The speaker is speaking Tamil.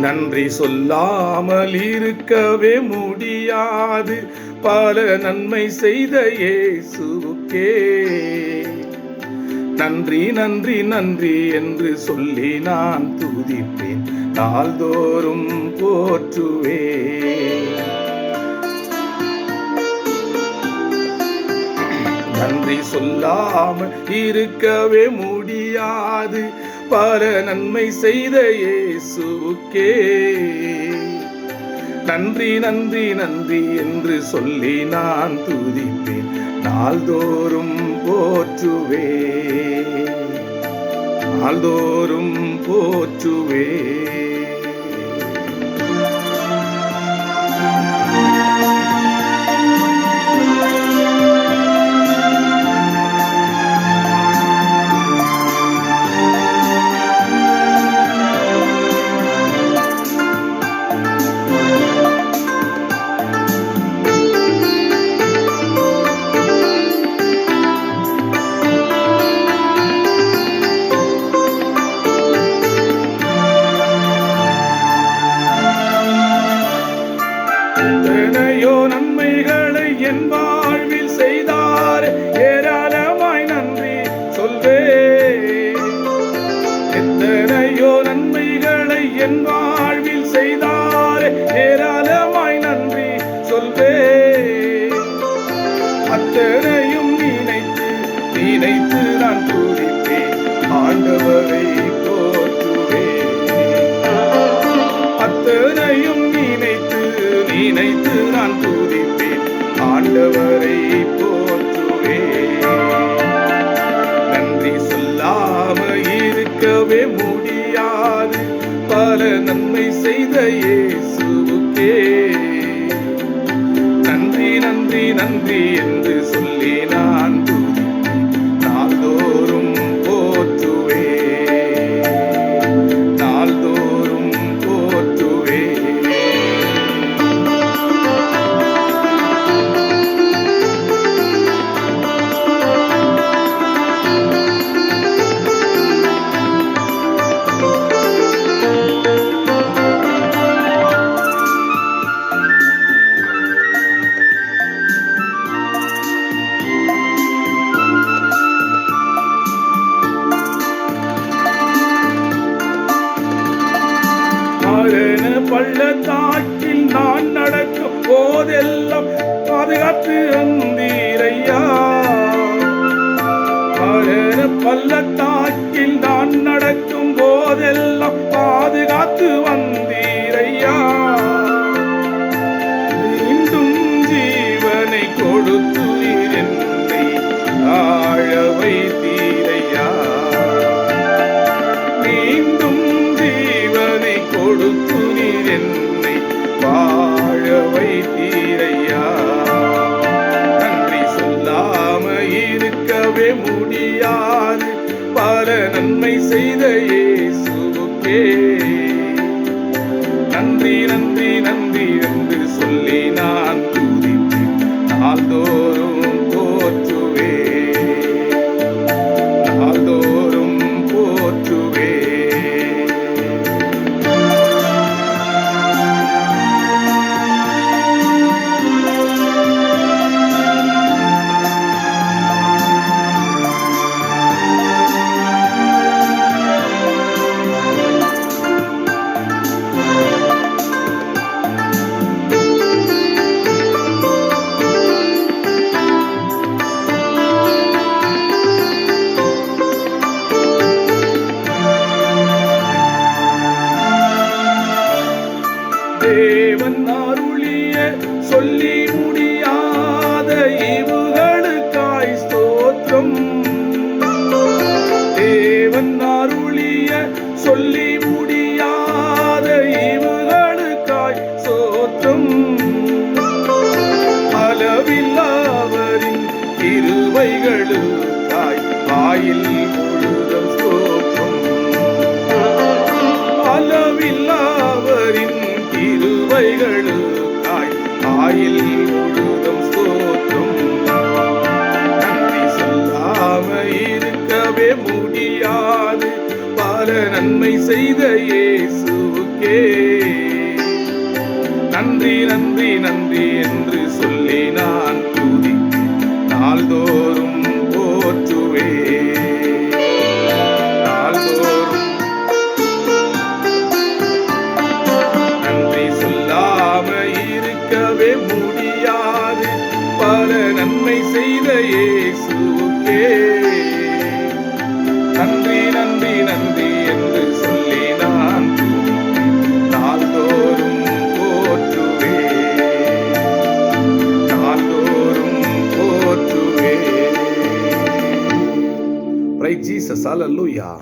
நன்றி சொல்லாமல் இருக்கவே முடியாது. பல நன்மை செய்த இயேசுக்கே நன்றி நன்றி நன்றி என்று சொல்லி நான் துதிப்பேன். நாள்தோறும் போற்றுவேன். நன்றி சொல்லாமல் இருக்கவே முடியாது. பர நன்மை செய்த இயேசுக்கே நன்றி நன்றி நன்றி என்று சொல்லி நான் துதிப்பேன். நாள்தோறும் போற்றுவே. நாள்தோறும் போற்றுவே. முடியாது. பல நன்மை செய்த இயேசுவுக்கே. நன்றி நன்றி நன்றி என்று சொல்லி பள்ளத்தாக்கில் நான் நடக்கும் போதெல்லாம் பாதுகாத்து வந்தீரையா பள்ளத்தா என்னை வாழ வைத்தீரையா? நன்றி சொல்லாம இருக்கவே முடியாது. பல நன்மை செய்த இயேசுவுக்கே. நன்றி நன்றி நன்றி. கிருபைகளுக்காய் வாயில் முழுதும் ஸ்தோத்திரம் அளவில்லாவரின் தாய் வாயில் முழுதும் சோற்றும் நன்றி சொல்லாம இருக்கவே முடியாது. பல நன்மை செய்த இயேசுக்கே நன்றி நன்றி நன்றி என்று சொல்லி நான் நாள்தோறும் போற்றுவே. நாள்தோறும். நன்றி சொல்லாம இருக்கவே முடியாது. பல நன்மை செய்த இயேசுக்கே hallelujah.